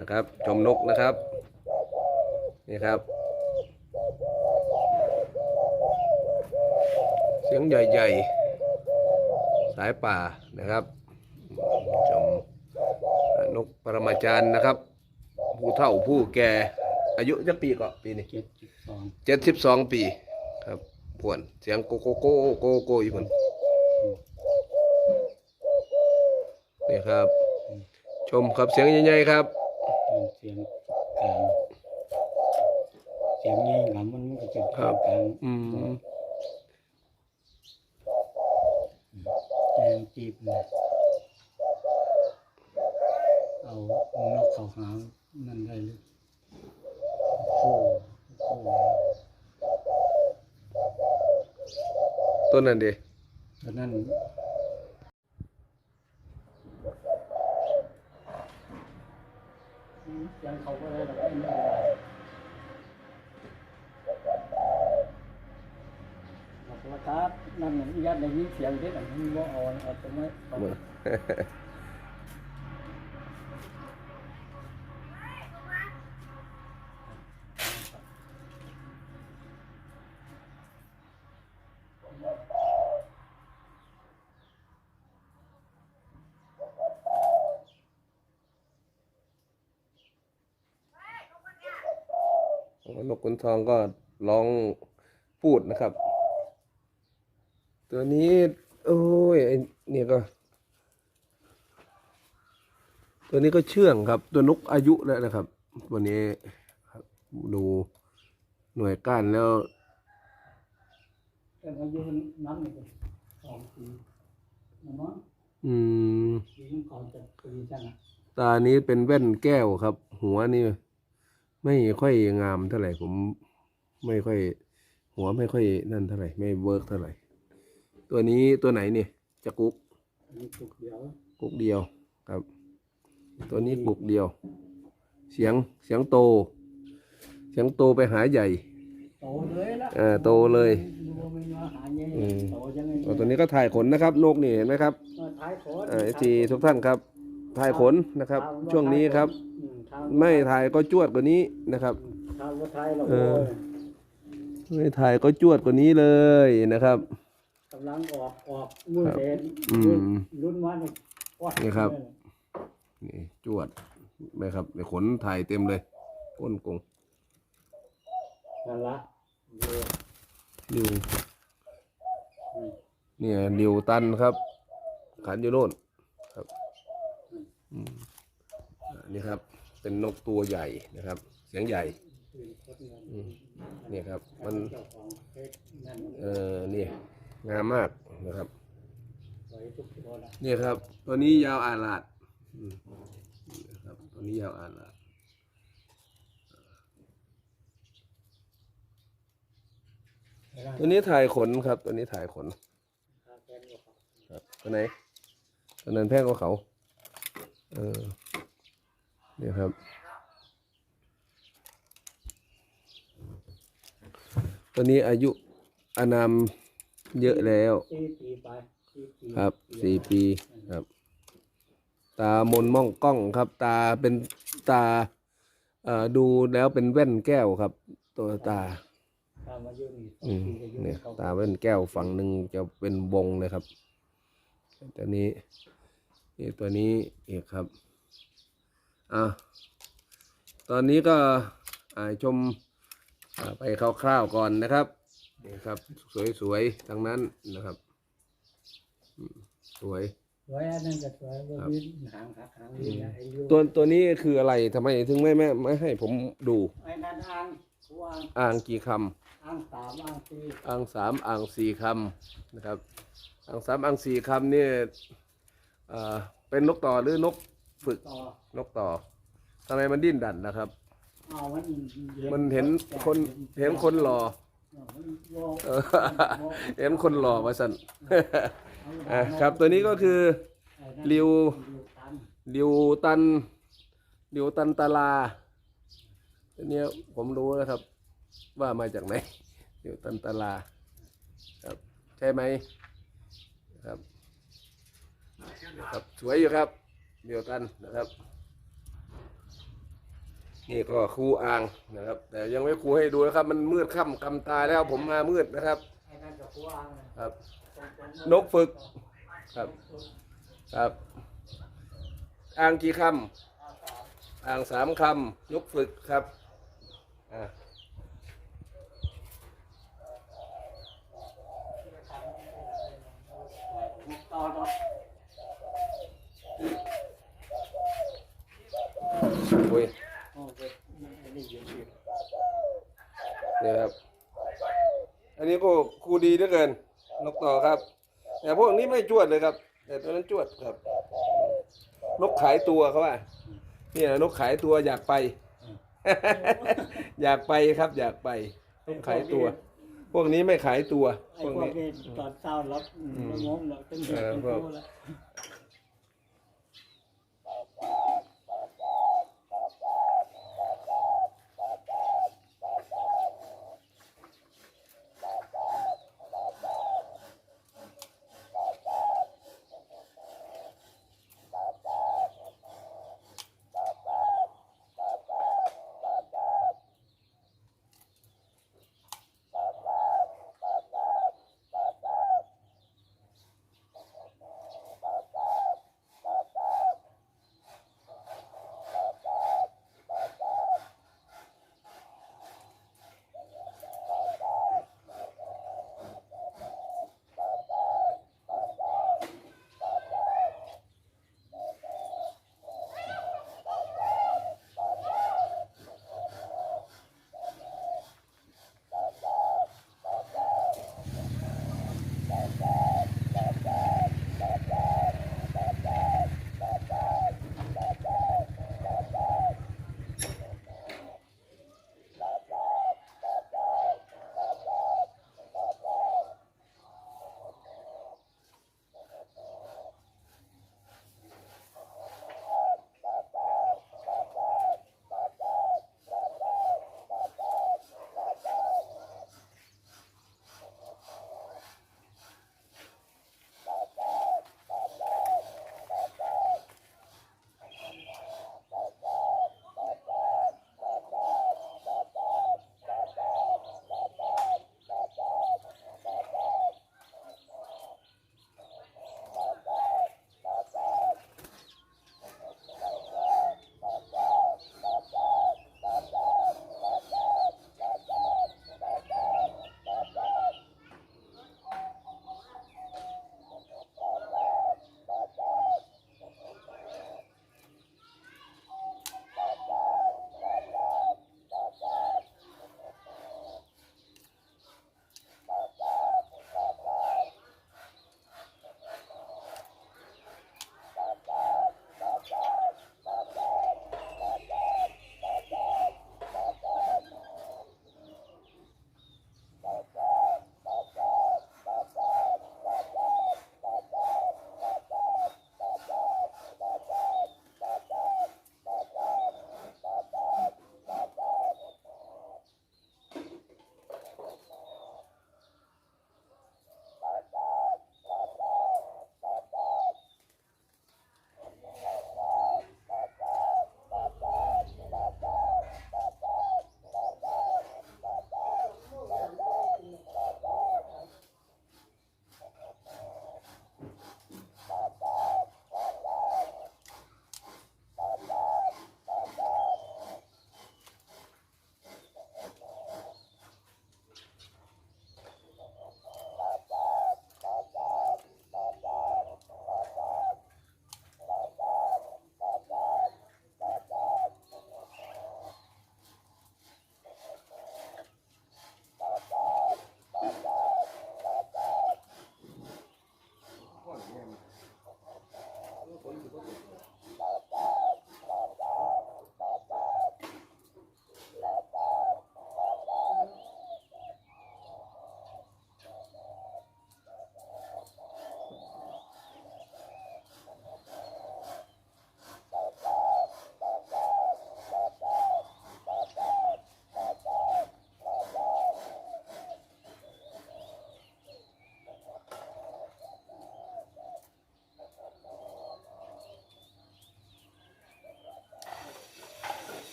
นะครับ ชมนกนะครับ นี่ครับ เสียงใหญ่ๆ สายป่านะครับ ชมนกปรมาจารย์นะครับ ผู้เฒ่าผู้แก่ อายุจักปีก็ปีนี้เจ็ดสิบสองเจ็ดสิบสองปีครับพวนเสียงโกโกโกโกโกอยู่คนนี่ครับ ชมครับเสียงใหญ่ๆครับ เสียงกลางเสียงยิ่งหลำมันก็จะครับกลางอืมแจงจีบเลยเอานกเขาหางนั่นได้เลยโอ้โหต้นนั่นดิตอนนั้ ยังเขาก็ได้หรอกไม่ได้หลักราคานั่นน่ะยัดในนี้เสียงเด็ดอันนี้ว่าเอาเอาตรงนี้ นกขุนทองก็ร้องพูดนะครับ ตัวนี้ โอ้ยไอ้เนี่ยก็ ตัวนี้ก็เชื่องครับ ตัวนกอายุแล้วนะครับ วันนี้ครับดูหน่วยก้านแล้วแต่อายุนั้นนี่ก็สองปีนะมั้งอืมปีก่อนจะปีจังอะตานี้เป็นแว่นแก้วครับ หัวนี่ ไม่ค่อยงามเท่าไหร่ผมไม่ค่อย หัวไม่ค่อยนั่นเท่าไหร่ไม่เวิร์กเท่าไหร่ ตัวนี้ตัวไหนเนี่ยจะกุ๊กอันนี้ตุกเดียวกุ๊กเดียวครับ ตัวนี้กุ๊กเดียว เสียงเสียงโต เสียงโตไปหาใหญ่โตเลยละเออโตเลยดูว่ามันมาหาใหญ่อืมโตยังไงตัวนี้ก็ถ่ายขนนะครับนกนี่เห็นไหมครับมาท้ายขอเอทีทุกท่านครับถ่ายขนนะครับ ช่วงนี้ครับอืมทาง ไม่ถ่ายก็จวดกว่านี้นะครับทางว่าท้ายเราเอโอ้อยไม่ถ่ายก็จวดกว่านี้เลยนะครับกำลังออกออกมือเด่นอืมรุ่นวันนี่ว้านี่ครับนี่จวดไหมครับในขนถ่ายเต็มเลยก้นกงนั่นละเออดิวอืมเนี่ยดิวตันครับ ขันอยู่โน่นครับอืมอ่านี่ครับ เป็นนกตัวใหญ่นะครับ เสียงใหญ่เนี่ยครับมันเจ้าขอเนั่นเออนี่งามมากนะครับไว้ทุกตัวละนี่ยครับ ตัวนี้ยาวอาลาดนะครับตัวนี้ยาวอาลาดตัวนี้ถ่ายขนครับ ตัวนี้ถ่ายขนครับตัวไหนตัวนั้นแพงกว่าเขาเออ นี่ยครับตัวนี้อายุอานามเยอะแล้ว สี่ปีไปสี่ปีครับสี่ปีครับ ตามนม่องกล้องครับ ตาเป็นตาเอ่อดูแล้วเป็นแว่นแก้วครับ ตัวตา ตามมาอยู่นี่สออืงมปีก็อยู่เนี่ยเขาตาแว่นแก้วฝั่งหนึ่งจะเป็นวงเลยครับ ตัวนี้นี่ตัวนี้อีกครับ อะตอนนี้ก็อ่าชมอ่าไปคร่าวๆก่อนนะครับนี่ครับ สวยๆทั้งนั้นนะครับอืมสวยสวยอันนั้นก็สวยว่ายืนหางหักหางยืนไอ้ยูตัวตัวนี้คืออะไรทำไมถึงไม่ไม่ไม่ให้ผมดูไอ้นั่นอ่างกูอ่างอ่างกี่คอ่างสามอ่างสี่ำอ่างสามอ่างสี่คำนะครับอ่างสามอ่างสี่คำเนี่ยเอ่อเป็นนกต่อหรือนก ฝึกต่อนกต่อทำไมมันดิ้นดันนะครับ เอามันมันเห็นคนเห็นคนหล่อเออเห็นคนหล่อมาสั่นอะครับตัวนี้ก็คือริวดิวตันดิวตันตาลาอันเนี้ยผมรู้นะครับ ว่ามาจากไหนดิวตันตาลาครับใช่ไหมครับครับ สวยอยู่ครับ เดิวตันนะครับ นี่ก็ครูอ่างนะครับ แต่ยังไม่ครูให้ดูนะครับ มันมืดค่ำกำตาแล้วผมมามืดนะครับไอ้นั่นกับผู้อ้างนะครับ นกฝึกครับ ครับ อ่างกี่คำอ่างสามคำนกฝึกครับอ่า ต่อต่อ โอ้ยโอเคอันนี้เยอะอยู่นี่ครับ อันนี้ก็ครูดีเหลือเกิน นกต่อครับ แต่พวกนี้ไม่จวดเลยครับ แต่ตัวนั้นจวดครับ นกขายตัวเขาว่าเนี่ยนกขายตัวอยากไป อยากไปครับ อยากไปนกขายตัว พวกนี้ไม่ขายตัวไอ้พวกพวกนี้นี้ตอนเช้ารับไม่งงหรอกเป็นเด็กเออเป็นพวกผู้ละ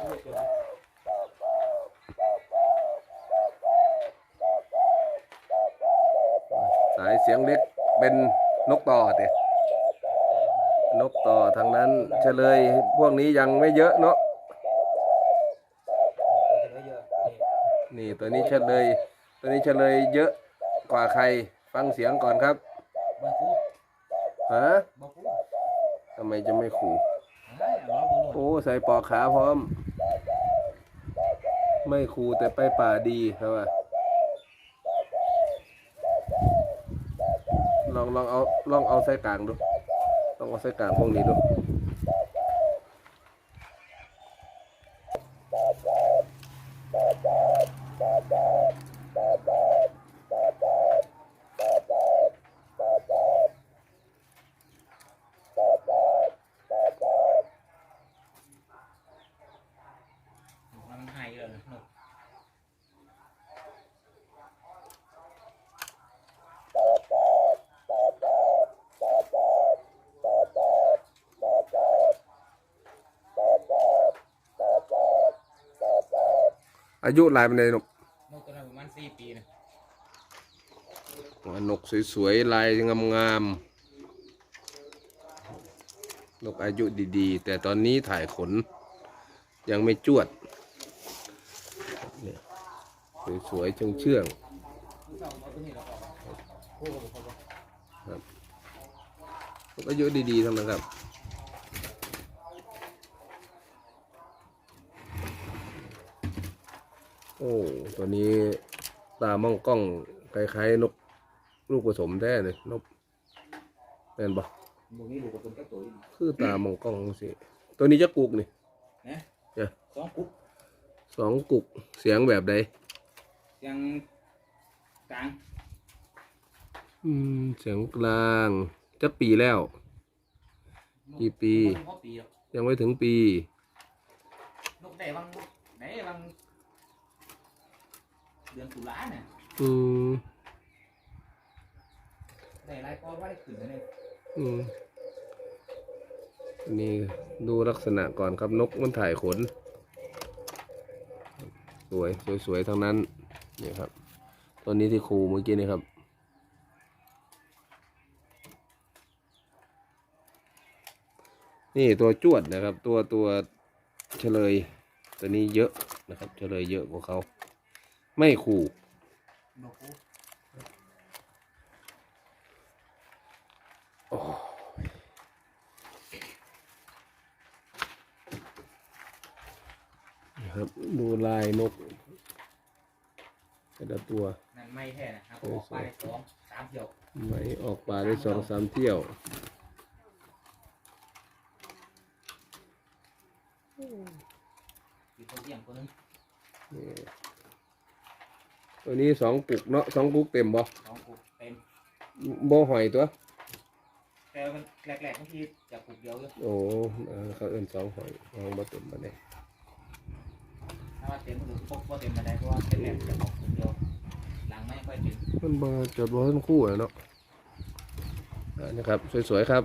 สายเสียงเล็กเป็นนกต่อเด็นกต่อทางนั้นเฉลยพวกนี้ยังไม่เยอะเนาะนี่ตัวนี้เฉลย ตัวนี้เฉลยเยอะกว่าใครฟังเสียงก่อนครับฮะทำไมจะไม่ขู่โอ้ใส่ปอกขาพร้อม ไม่คูแต่ไปป่าดีครับว่าลองลองเอาลองเอาใส่กลางดูลองเอาใส่กลางพวกนี้ดู มันหายเยอะเลยนก อายุหลายเป็นไงนกนกตัวนั้นประมาณสี่ปีนะว่านกสวยๆลายงามๆนกอายุดีๆ แต่ตอนนี้ถ่ายขน ยังไม่จวดเนี่ยสวยๆเชื่องเชื่องผู้เฒ่าเอาตัวนี้เราออกคู่กับเขาบ่ๆครับนกอายุดีๆทั้งนั้นครับ โอ้ตัวนี้ตามองกล้องคล้ายๆนกลูกผสมแท้เลยนกแม่นบ่บ่มีลูกกับคนแก่ตัวอยู่คือตามองกล้องสิตัวนี้จะกุกนี่ นะจ้ะ สองกุ๊กสองกุกเสียงแบบใดยังกลางอืมเสียงกลางจะปีแล้ว กี่ปี นกบ่ปีหรอกยังไม่ถึงปี นกได้บางไหนบาง เดือนตุลาเนี่ยอืมได้หลายปอนว่าได้ขึ้นเลยอืมอันนี่ดูลักษณะก่อนครับนกมันถ่ายขน สวยสวยสวยทั้งนั้นนี่ครับตัวนี้ที่ครูเมื่อกี้นี่ครับนี่ตัวจวดนะครับ ตัวตัวเฉลย ตัวนี้เยอะนะครับ เฉลยเยอะกว่าเขา ไม่ขู่นกคูนะครับดูลายนก แต่ละตัว นั่นไม่แท้นะครับออกไปสองสามเที่ยวไหมออกป่าได้สองสามเที่ยว อีกตัวเที่ยงตัวหนึง นี่ ตัวนี้สองกุกเนาะสองกุกเต็มบ่สองกุ๊กเต็มบ่หอยตัวแต่มันแรกๆบางทีจะกุ๊กเดียวอยู่โอ้เออเขาเอิ่นสองหอยลองบ่เต็มมาเนี่ยถ้าว่าเต็มหรือพกว่าเต็มมาได้เพราะว่าเป็นแรกจะออกกุ๊กเดียวหลังไม่ค่อยเต็มมันบ่จดบ่ทั้งคู่อะเนาะอ่านะครับ สวยๆครับ